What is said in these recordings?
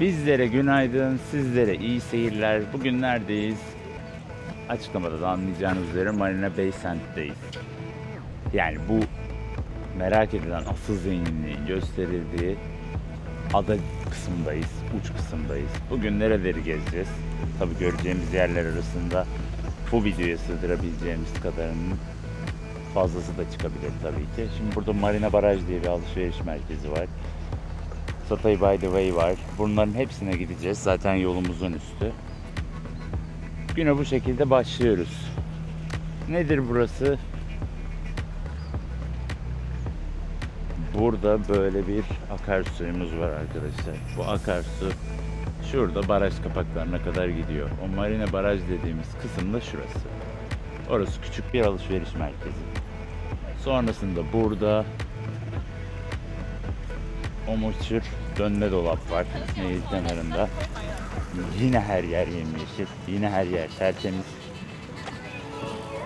Bizlere günaydın, sizlere iyi seyirler. Bugün neredeyiz? Açıklamada da anlayacağınız üzere Marina Bay Sands'teyiz. Yani bu merak edilen asıl zenginliğin gösterildiği ada kısımdayız, uç kısımdayız. Bugün nereleri gezeceğiz? Tabii göreceğimiz yerler arasında bu videoya sığdırabileceğimiz kadarının fazlası da çıkabilir tabii ki. Şimdi burada Marina Baraj diye bir alışveriş merkezi var. Satay by the Way var. Bunların hepsine gideceğiz. Zaten yolumuzun üstü. Güne bu şekilde başlıyoruz. Nedir burası? Burada böyle bir akarsuyumuz var arkadaşlar. Bu akarsu şurada baraj kapaklarına kadar gidiyor. O marina baraj dediğimiz kısım da şurası. Orası küçük bir alışveriş merkezi. Sonrasında burada o meşhur dönme dolap var nehir kenarında. Yine her yer yemyeşil, yine her yer tertemiz.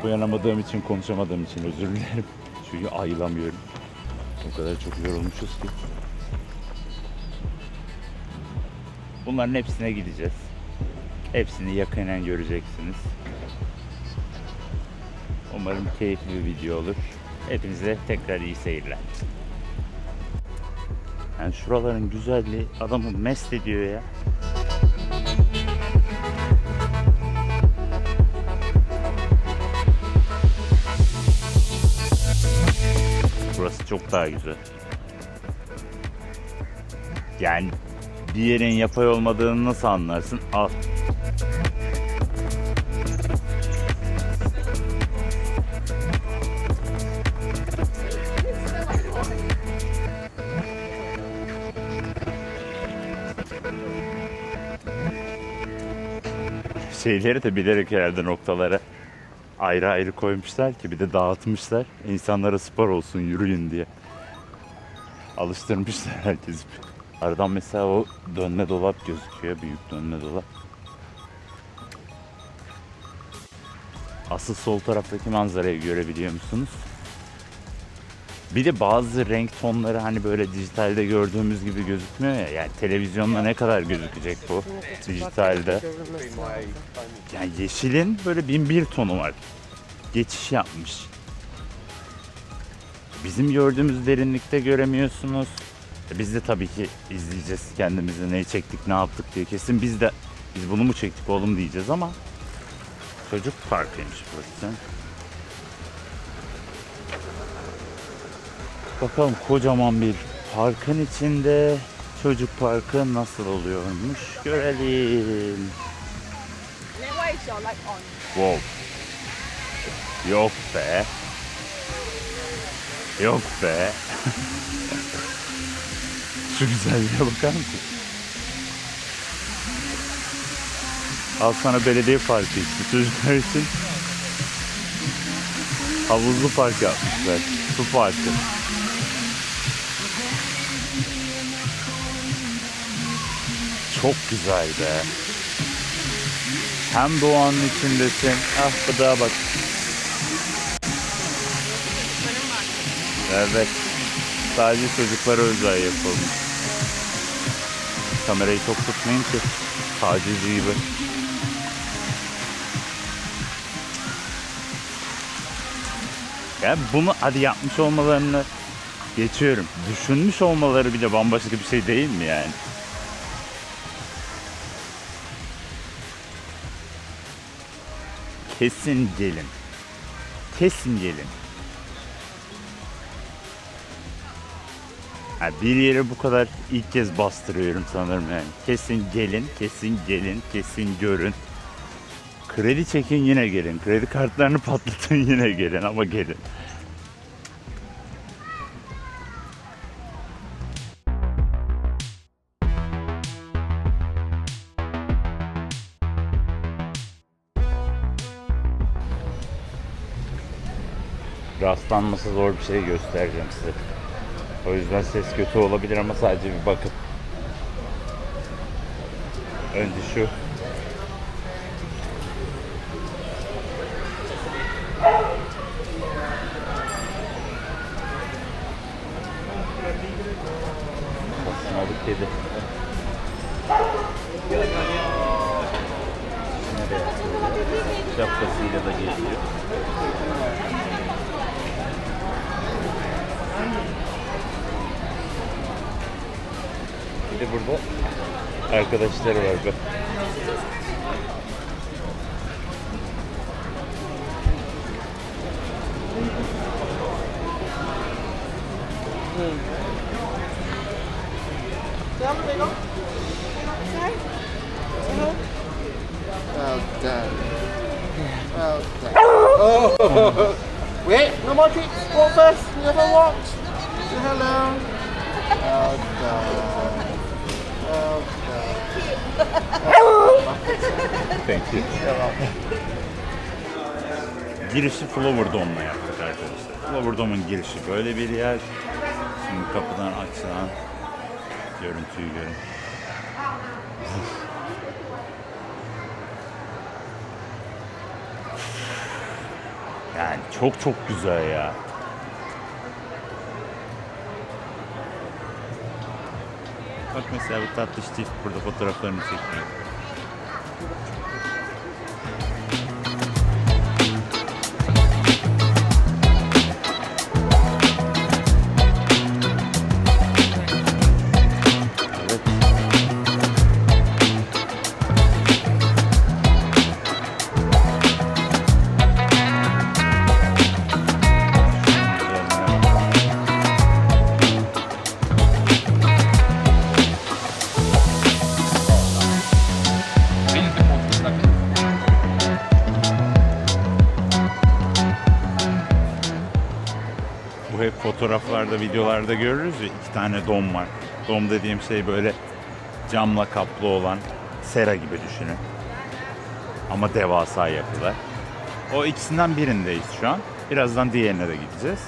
Uyanamadığım için, konuşamadığım için özür dilerim. Çünkü ayılamıyorum. O kadar çok yorulmuşuz ki. Bunların hepsine gideceğiz. Hepsini yakinen göreceksiniz. Umarım keyifli bir video olur. Hepinize tekrar iyi seyirler. Yani şuraların güzelliği adamı mest ediyor ya. Burası çok daha güzel. Yani bir yerin yapay olmadığını nasıl anlarsın? Al. Şeyleri de bilerek herhalde noktalara ayrı ayrı koymuşlar ki bir de dağıtmışlar. İnsanlara spor olsun yürüyün diye. Alıştırmışlar herkesi. Aradan mesela o dönme dolap gözüküyor. Büyük dönme dolap. Asıl sol taraftaki manzarayı görebiliyor musunuz? Bir de bazı renk tonları hani böyle dijitalde gördüğümüz gibi gözükmüyor ya. Yani televizyonda ne kadar gözükecek bu dijitalde. Yani yeşilin böyle bin bir tonu var. Geçiş yapmış. Bizim gördüğümüz derinlikte göremiyorsunuz. E Biz de tabii ki izleyeceğiz kendimizi neyi çektik ne yaptık diye. Kesin biz de biz bunu mu çektik oğlum diyeceğiz ama çocuk parkıymış burası. Bakalım kocaman bir parkın içinde çocuk parkı nasıl oluyormuş görelim. Wow. Yok be. Yok be. Şu güzelliğe bakar mısın? Al sana belediye parkı işte çocuklar için. Havuzlu park yapmışlar. Su parkı. Çok güzel be. Hem doğanın içindesin. Ah bu dağa bak. Evet. Sadece çocuklara özel yapılmış. Kamerayı çok tutmayın ki. Tacizci gibi. Yani bunu hadi yapmış olmalarını geçiyorum. Düşünmüş olmaları bile bambaşka bir şey değil mi yani? Kesin gelin. Kesin gelin. Ha, bir yere bu kadar ilk kez bastırıyorum sanırım yani. Kesin gelin, kesin gelin, kesin görün. Kredi çekin yine gelin. Kredi kartlarını patlatın yine gelin ama gelin. Rastlanması zor bir şey göstereceğim size. O yüzden ses kötü olabilir ama sadece bir bakın. Önce şu. Burada arkadaşları var. Well done. Well done. Wait, no more tricks. Walk first. You never walked. Say hello. Well done. Done. Thank you. Girişi Flower Dome'la yaptık arkadaşlar. Flower Dome'un girişi böyle bir yer. Şimdi kapıdan açılan görüntüyü görün. Yani çok çok güzel ya. faz pensar o tato de Steve por derrotar a Fernandes. Hep fotoğraflarda, videolarda görürüz ya iki tane dom var. Dom dediğim şey böyle camla kaplı olan sera gibi düşünün. Ama devasa yapılar. O ikisinden birindeyiz şu an. Birazdan diğerine de gideceğiz.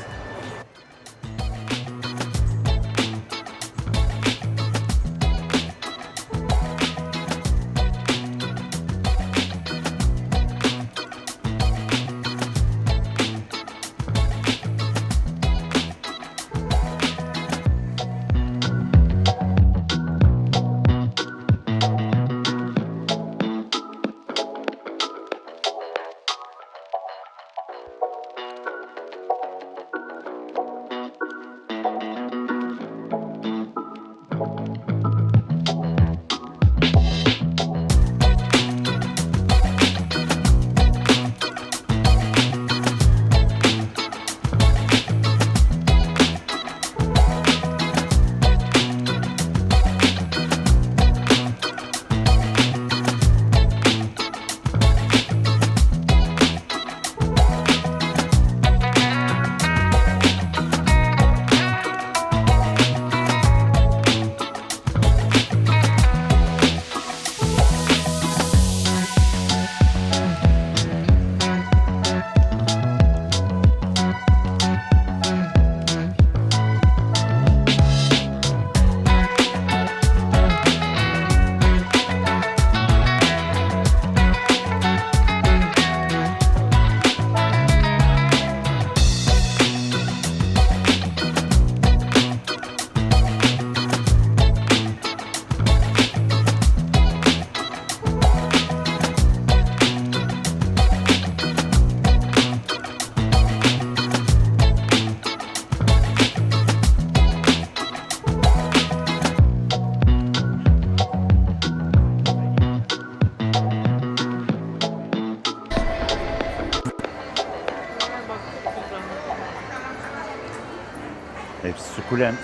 Sukulent.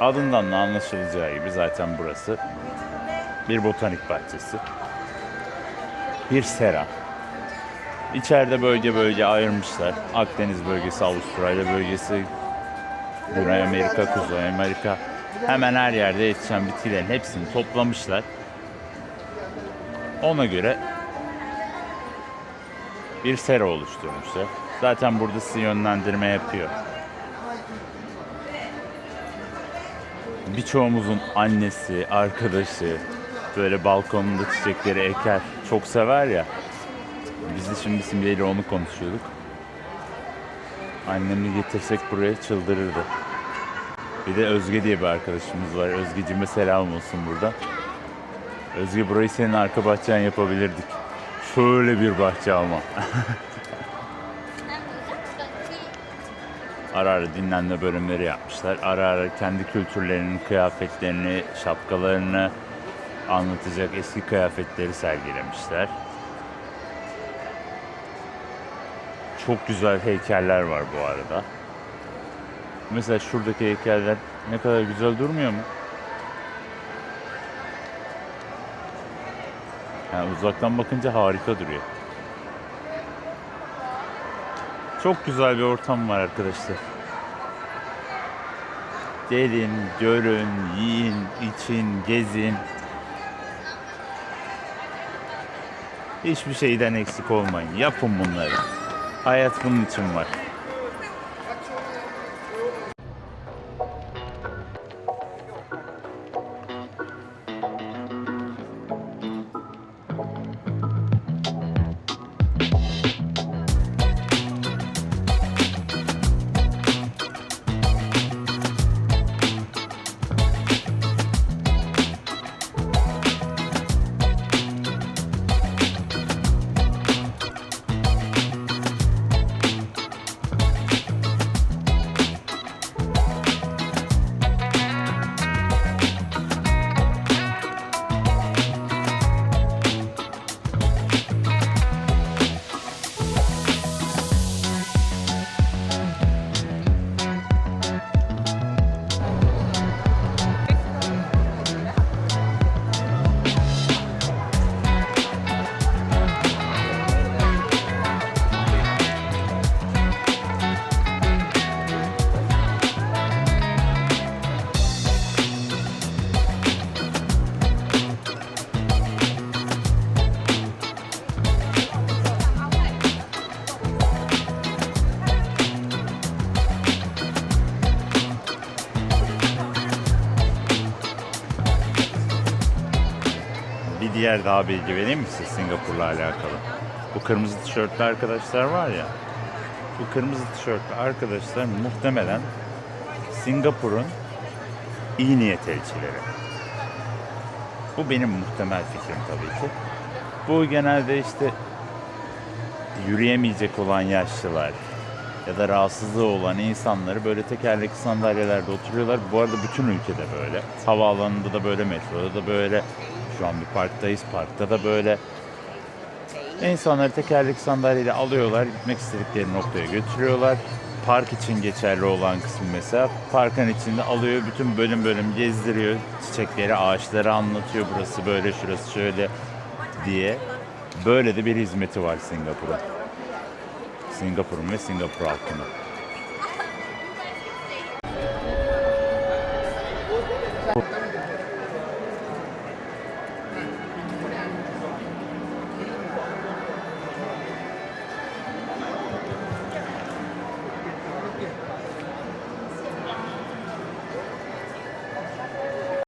Adından da anlaşılacağı gibi zaten burası bir botanik bahçesi. Bir sera. İçeride bölge bölge ayırmışlar. Akdeniz bölgesi, Avustralya bölgesi, Güney Amerika, Kuzey Amerika. Hemen her yerde yetişen bitkilerin hepsini toplamışlar. Ona göre bir sera oluşturmuşlar. Zaten burada sizi yönlendirme yapıyor. Birçoğumuzun annesi, arkadaşı böyle balkonunda çiçekleri eker, çok sever ya. Biz de şimdi Simge ile onu konuşuyorduk. Annemi getirsek buraya çıldırırdı. Bir de Özge diye bir arkadaşımız var. Özgeciğime selam olsun burada. Özge burayı senin arka bahçen yapabilirdik. Şöyle bir bahçe ama. ara ara dinlenme bölümleri yapmışlar. Ara ara kendi kültürlerinin kıyafetlerini, şapkalarını anlatacak eski kıyafetleri sergilemişler. Çok güzel heykeller var bu arada. Mesela şuradaki heykeller ne kadar güzel durmuyor mu? Yani uzaktan bakınca harika duruyor. Çok güzel bir ortam var arkadaşlar. Gelin, görün, yiyin, için, gezin. Hiçbir şeyden eksik olmayın. Yapın bunları. Hayat bunun için var. Diğer daha bilgi vereyim mi size Singapur'la alakalı? Bu kırmızı tişörtlü arkadaşlar var ya. Bu kırmızı tişörtlü arkadaşlar muhtemelen Singapur'un iyi niyet elçileri. Bu benim muhtemel fikrim tabii ki. Bu genelde işte yürüyemeyecek olan yaşlılar ya da rahatsızlığı olan insanları böyle tekerlekli sandalyelerde oturuyorlar. Bu arada bütün ülkede böyle. Havaalanında da böyle, metroda da böyle. Şu an bir parktayız. Parkta da böyle. İnsanları tekerlekli sandalyeyle alıyorlar. Gitmek istedikleri noktaya götürüyorlar. Park için geçerli olan kısmı mesela parkın içinde alıyor bütün bölüm bölüm gezdiriyor. Çiçekleri, ağaçları anlatıyor. Burası böyle, şurası şöyle diye. Böyle de bir hizmeti var Singapur'un. Singapur'un ve Singapur halkının.